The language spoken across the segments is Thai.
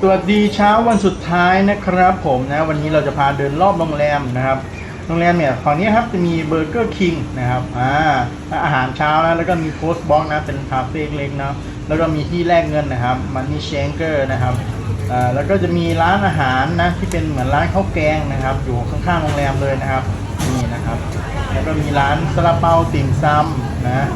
สวัสดีเช้าวันสุดท้ายนะครับผมนะวันนี้เราจะพาเดินรอบโรงแรมนะครับโรงแรมเนี่ยฝั่งนี้ครับจะมีเบอร์เกอร์คิงนะครับอ่าอาหารเช้านะแล้วก็มีโพสต์บ็อกนะเป็นคาเฟ่เล็กๆนะแล้วก็มีที่แลกเงินนะครับมันนี่เชงเกอร์นะครับอ่าแล้วก็จะมีร้านอาหารนะที่เป็นเหมือนร้านข้าวแกงนะครับ อยู่ข้างๆโรงแรมเลยนะครับนี่นะครับแล้วก็มีร้านซาลาเปาติ่มซำนะ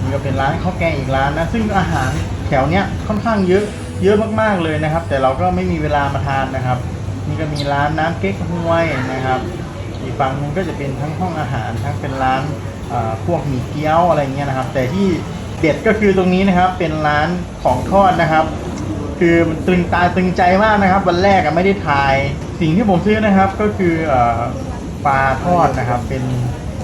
นี่ก็เป็นร้านข้าวแกงอีกร้านนะซึ่งอาหารแถวเนี้ยค่อนข้างเยอะ เยอะมากๆเลยนะครับ แต่เราก็ไม่มีเวลามาทานนะครับ นี่ก็มีร้านน้ำเก๊กฮวยนะครับอีกฝั่งนึงก็จะเป็นทั้งห้องอาหารทั้งเป็นร้านพวกหมี่เกี๊ยวอะไรเงี้ยนะครับ แต่ที่เด็ดก็คือตรงนี้นะครับเป็นร้านของทอดนะครับ คือมันตรึงตาตรึงใจมากนะครับ วันแรกอะไม่ได้ถ่าย สิ่งที่ผมซื้อนะครับก็คืออปลาทอดนะครับเป็น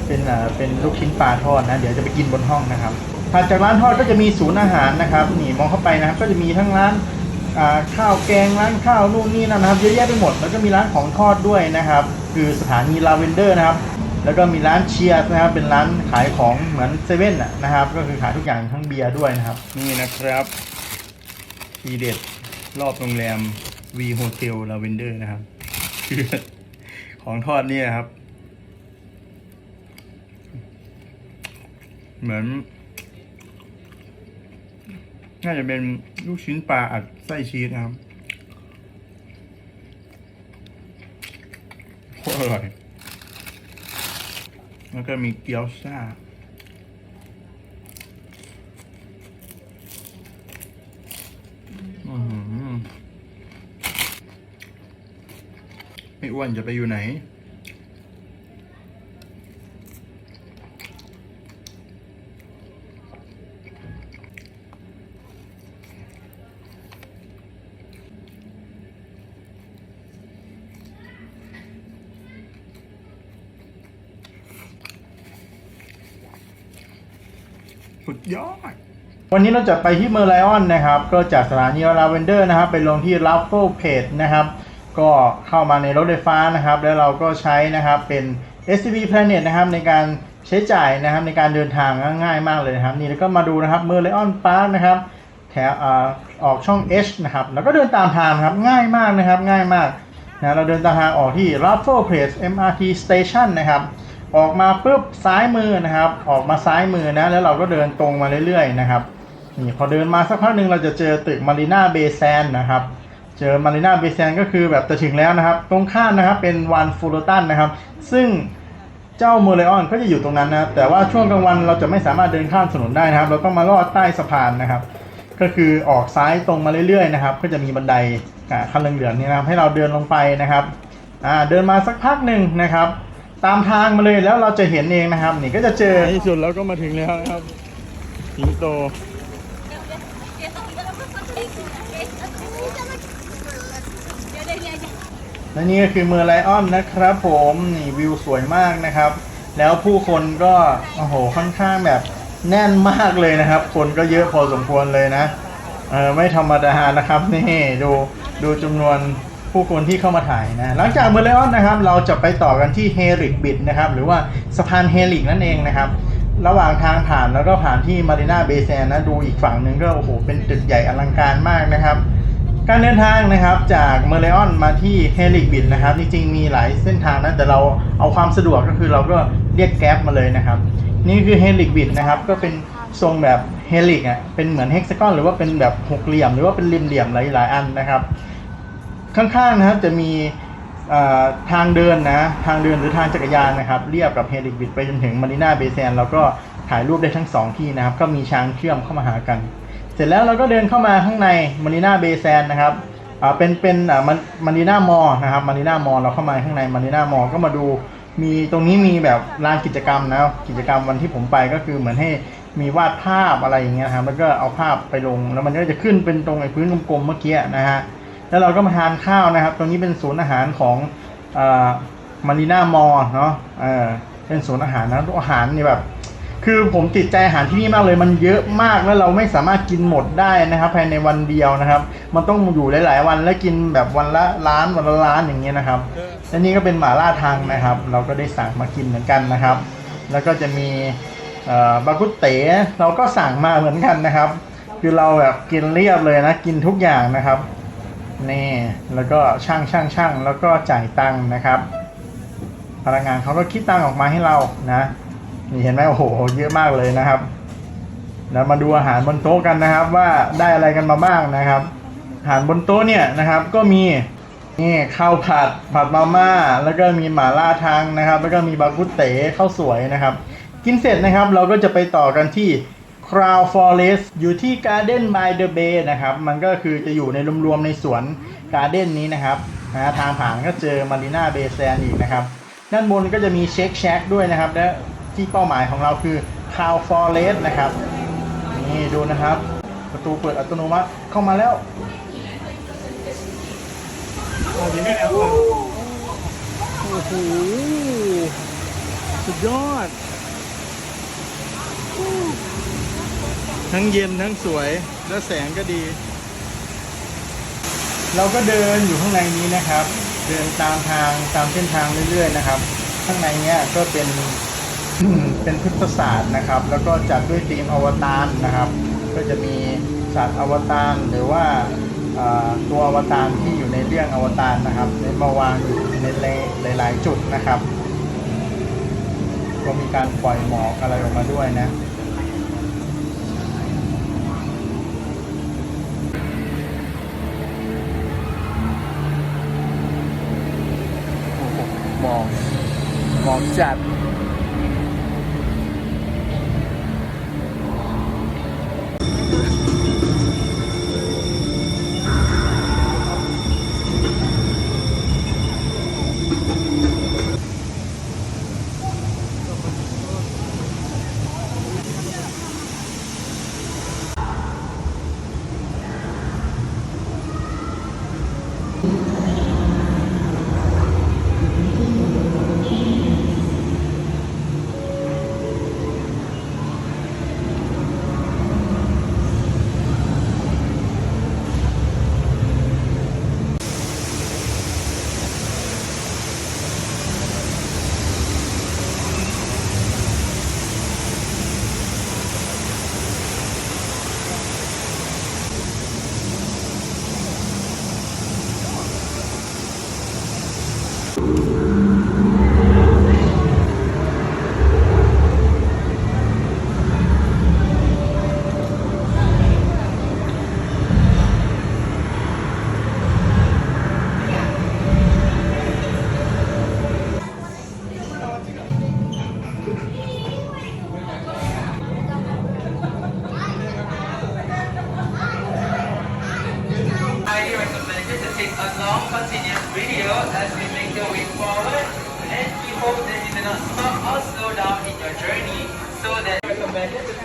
เป็นเป็นลูกชิ้นปลาทอดนะ เดี๋ยวจะไปกินบนห้องนะครับ ถัดจากร้านทอดก็จะมีศูนย์อาหารนะครับนี่มองเข้าไปนะครับก็จะมีทั้งร้านข้าวแกงร้านข้าวนู่นนี่นั่นนะครับเยอะแยะไปหมดแล้วก็มีร้านของทอดด้วยนะครับ คือสถานีลาเวนเดอร์นะครับ แล้วก็มีร้านเชียร์นะครับเป็นร้านขายของเหมือนเซเว่นนะครับ ก็คือขายทุกอย่างทั้งเบียร์ด้วยนะครับ นี่นะครับทีเด็ดรอบโรงแรม V Hotel Lavender นะครับคือของทอดนี่ยครับ เหมือน น่าจะเป็นลูกชิ้นปลาอัดไส้ชีสนะครับโคตรอร่อย แล้วก็มีเกี๊ยวซ่าอื้อหือไม่อ้วนจะไปอยู่ไหน สุดยอด วันนี้เราจะไปที่เมอร์ไลออนนะครับ ก็จากสถานีลาเวนเดอร์นะครับ ไปลงที่ลัฟเฟิลเพจนะครับ ก็เข้ามาในรถไฟฟ้านะครับ แล้วเราก็ใช้นะครับเป็น SCV Planet นะครับในการใช้จ่ายนะครับในการเดินทางง่ายมากเลยนะครับ นี่แล้วก็มาดูนะครับเมอร์ไลออนพาร์คนะครับแถวอ่ออกช่อง H นะครับแล้วก็เดินตามทางครับง่ายมากนะครับง่ายมากนะเราเดินตามทางออกที่ r a f f l e Place MRT Station นะครับ ออกมาปุ๊บซ้ายมือนะครับ ออกมาซ้ายมือนะ แล้วเราก็เดินตรงมาเรื่อยๆนะครับนี่พอเดินมาสักพักหนึ่งเราจะเจอตึกมารีนาเบย์แซนนะครับ เจอมารีนาเบย์แซนก็คือแบบจะถึงแล้วนะครับ ตรงข้ามนะครับเป็นวันฟูโรตันนะครับ ซึ่งเจ้าเมอร์เลออนก็จะอยู่ตรงนั้นนะแต่ว่าช่วงกลางวันเราจะไม่สามารถเดินข้ามถนนได้นะครับ เราต้องมาลอดใต้สะพานนะครับ ก็คือออกซ้ายตรงมาเรื่อยๆนะครับ ก็จะมีบันไดอ่าคันเหลืองๆนี่นะครับ ให้เราเดินลงไปนะครับ อ่าเดินมาสักพักหนึ่งนะครับ ตามทางมาเลยแล้วเราจะเห็นเองนะครับ นี่ก็จะเจอที่สุดเราก็มาถึงแล้วนะครับสิงโต และนี่ก็คือเมืองไลออนนะครับผมนี่วิวสวยมากนะครับ แล้วผู้คนก็โอ้โหค่อนข้างแบบแน่นมากเลยนะครับ คนก็เยอะพอสมควรเลยนะเออไม่ธรรมดานะครับนี่ดูดูจำนวน ผู้คนที่เข้ามาถ่ายนะหลังจากเมืองไลออนนะครับ เราจะไปต่อกันที่เฮริกบิดนะครับ หรือว่าสะพานเฮริกนั่นเองนะครับ ระหว่างทางผ่านแล้วก็ผ่านที่มารีนาเบย์แซนนะดูอีกฝั่งหนึ่งก็โอ้โหเป็นตึกใหญ่อลังการมากนะครับการเดินทางนะครับจากเมอร์เลออนมาที่เฮลิกบิดนะครับจริงๆมีหลายเส้นทางนะแต่เราเอาความสะดวกก็คือเราก็เรียกแก๊ปมาเลยนะครับ นี่คือเฮลิกบิดนะครับก็เป็นทรงแบบเฮลิกอะเป็นเหมือนเฮกซากอนหรือว่าเป็นแบบหกเหลี่ยม หรือว่าเป็นริมเหลี่ยมหลายๆอันนะครับ ข้างๆนะครับจะมีทางเดินนะ ทางเดินหรือทางจักรยานนะครับ เรียบกับเฮลิกบิดไปจนถึงมารีนาเบย์แซนแล้วก็ถ่ายรูปได้ทั้งสองที่นะครับ ก็มีช้างเชื่อมเข้ามาหากัน เสร็จแล้วเราก็เดินเข้ามาข้างในมารีนาเบย์แซนนะครับเป็นเป็นมารีนามอนะครับมารีนามอเราเข้ามาข้างในมารีนามอก็มาดูมีตรงนี้มีแบบลานกิจกรรมนะกิจกรรมวันที่ผมไปก็คือเหมือนให้มีวาดภาพอะไรอย่างเงี้ยครับแล้วก็เอาภาพไปลงแล้วมันก็จะขึ้นเป็นตรงไอ้พื้นกลมๆเมื่อกี้นะฮะ แล้วเราก็มาทานข้าวนะครับ ตรงนี้เป็นศูนย์อาหารของมารีนามอเนาะเออเป็นศูนย์อาหารนะอาหารนี่แบบ คือผมติดใจอาหารที่นี่มากเลย มันเยอะมากแล้วเราไม่สามารถกินหมดได้นะครับ ภายในวันเดียวนะครับ มันต้องอยู่หลาย ๆ วันแล้วกินแบบวันละร้านวันละร้านอย่างเงี้ยนะครับและนี่ก็เป็นหม่าล่าทางนะครับ เราก็ได้สั่งมากินเหมือนกันนะครับ แล้วก็จะมีบากุเต๋เราก็สั่งมาเหมือนกันนะครับ คือเราแบบกินเรียบเลยนะ กินทุกอย่างนะครับ น่แล้วก็ช่างช่างช่างแล้วก็จ่ายตังค์นะครับ พนักงานเขาก็คิดตังค์ออกมาให้เรานะนี่เห็นไหมโอ้โหเยอะมากเลยนะครับแล้วมาดูอาหารบนโต๊ะกันนะครับ ว่าได้อะไรกันมาบ้างนะครับ อาหารบนโต๊ะเนี่ยนะครับ ก็มีนี่ข้าวผัดผัดมาม่าแล้วก็มีหม่าล่าทังนะครับ แล้วก็มีบากุเต๋ข้าวสวยนะครับ กินเสร็จนะครับ เราก็จะไปต่อกันที่ Crown Forest อยู่ที่ Garden by the Bay นะครับ มันก็คือจะอยู่ในรวมๆในสวน Garden นี้นะครับนะทางผ่านก็เจอ Marina Bay Sands อีกนะครับ ด้านบนก็จะมี Shake Shack ด้วยนะครับ และที่เป้าหมายของเราคือ Crown Forest นะครับ นี่ดูนะครับ ประตูเปิดอัตโนมัติเข้ามาแล้วโอ้โหสุดยอด ทั้งเย็นทั้งสวยและแสงก็ดี เราก็เดินอยู่ข้างในนี้นะครับ เดินตามทางตามเส้นทางเรื่อยๆนะครับ ข้างในเนี้ยก็เป็นเป็นพุทธศาสตร์นะครับ แล้วก็จัดด้วยธีมอวตารนะครับ ก็จะมีสัตว์อวตารหรือว่าตัวอวตารที่อยู่ในเรื่องอวตารนะครับได้มาวางอยู่ในหลาย ๆ จุดนะครับ ก็มีการปล่อยหมอกอะไรออกมาด้วยนะ มอ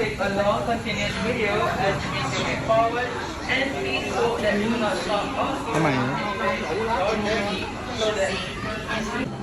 a long continuous video and we move forward and please so that you do not stop. Come on. So that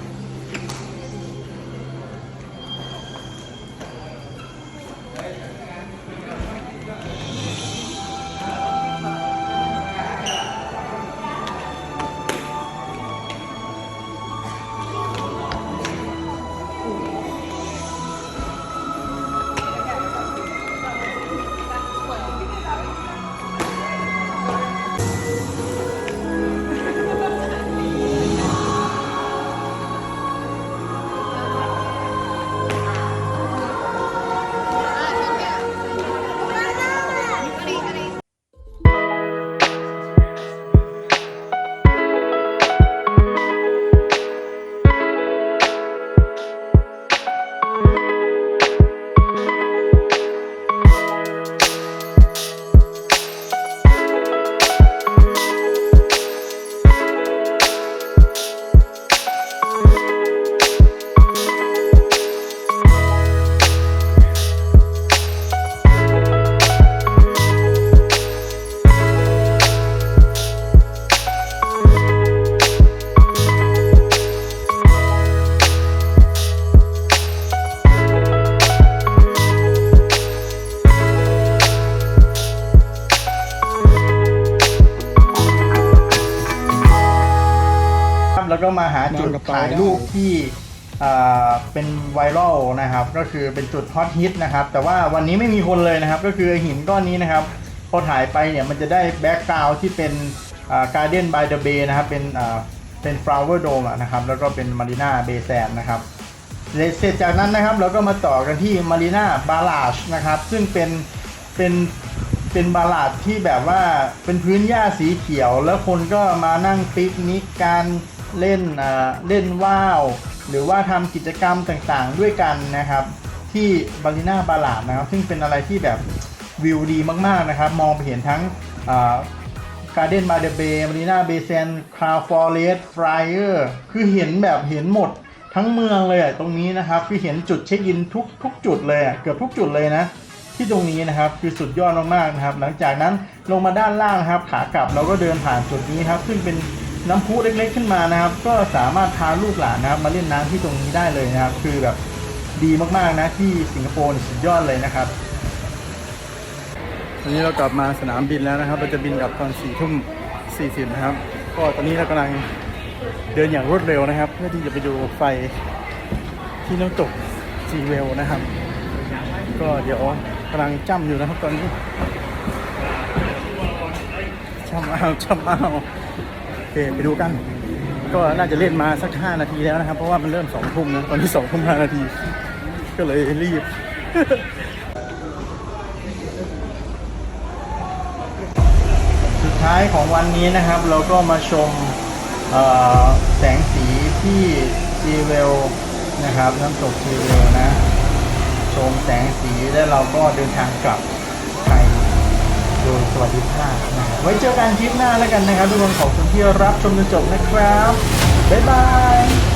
แล้วก็มาหาจุดนอนกับเปาถ่ายได้รูปที่อ่าเป็นไวรัลนะครับ ก็คือเป็นจุดฮอตฮิตนะครับ แต่ว่าวันนี้ไม่มีคนเลยนะครับ ก็คือหินก้อนนี้นะครับ พอถ่ายไปเนี่ยมันจะได้แบ็กกราวด์ที่เป็นการ์เด้นบายเดอะเบย์นะครับ เป็นอ่าเป็นฟลาวเวอร์โดมนะครับ แล้วก็เป็นมารีนาเบย์แซนนะครับเสร็จจากนั้นนะครับ เราก็มาต่อกันที่มารีนาบาลาชนะครับ ซึ่งเป็นเป็นเป็นบาลาดที่แบบว่าเป็นพื้นหญ้าสีเขียว แล้วคนก็มานั่งปิกนิกการ เล่นเล่นว่าว หรือว่าทำกิจกรรมต่างๆ ด้วยกันนะครับ ที่บารีนาบาลาดนะครับ ซึ่งเป็นอะไรที่แบบวิวดีมากๆนะครับ มองไปเห็นทั้งการ์เดนบาเดเบย์มารีนาเบเซนคาวฟอร์เรสฟรายเออร์คือเห็นแบบเห็นหมดทั้งเมืองเลยตรงนี้นะครับ คือเห็นจุดเช็คอินทุกทุกจุดเลยเกือบทุกจุดเลยนะ ที่ตรงนี้นะครับคือสุดยอดมากๆนะครับ หลังจากนั้นลงมาด้านล่างนะครับขากลับเราก็เดินผ่านจุดนี้ครับ ซึ่งเป็น น้ำพุเล็กๆขึ้นมานะครับ ก็สามารถพาลูกหลานนะครับ มาเล่นน้ำที่ตรงนี้ได้เลยนะครับ คือแบบดีมากๆนะที่สิงคโปร์สุดยอดเลยนะครับตอนนี้เรากลับมาสนามบินแล้วนะครับ เราจะบินกลับตอนสี่ทุ่มสี่สิบนะครับ ก็ตอนนี้เรากำลังเดินอย่างรวดเร็วนะครับ เพื่อที่จะไปดูไฟที่น้ำตกซีเวลนะครับ ก็เดี๋ยวกำลังจ้ำอยู่นะครับตอนนี้จ้ำเอาจ้ำเอา เคไปดูกัน ก็น่าจะเล่นมาสัก 5 นาทีแล้วนะครับ เพราะว่ามันเริ่ม2ทุ่มนะตอนนี้2ทุ่ม5นาที ก็เลยรีบสุดท้ายของวันนี้นะครับ เราก็มาชมแสงสีที่ซีเวลนะครับน้ำตกซีเวลนะ ชมแสงสีแล้วเราก็เดินทางกลับ โดยสวัสดิภาพนะไว้เจอกันคลิปหน้าแล้วกันนะครับ ทุกคนขอบคุณที่รับชมจนจบนะครับ บ๊ายบาย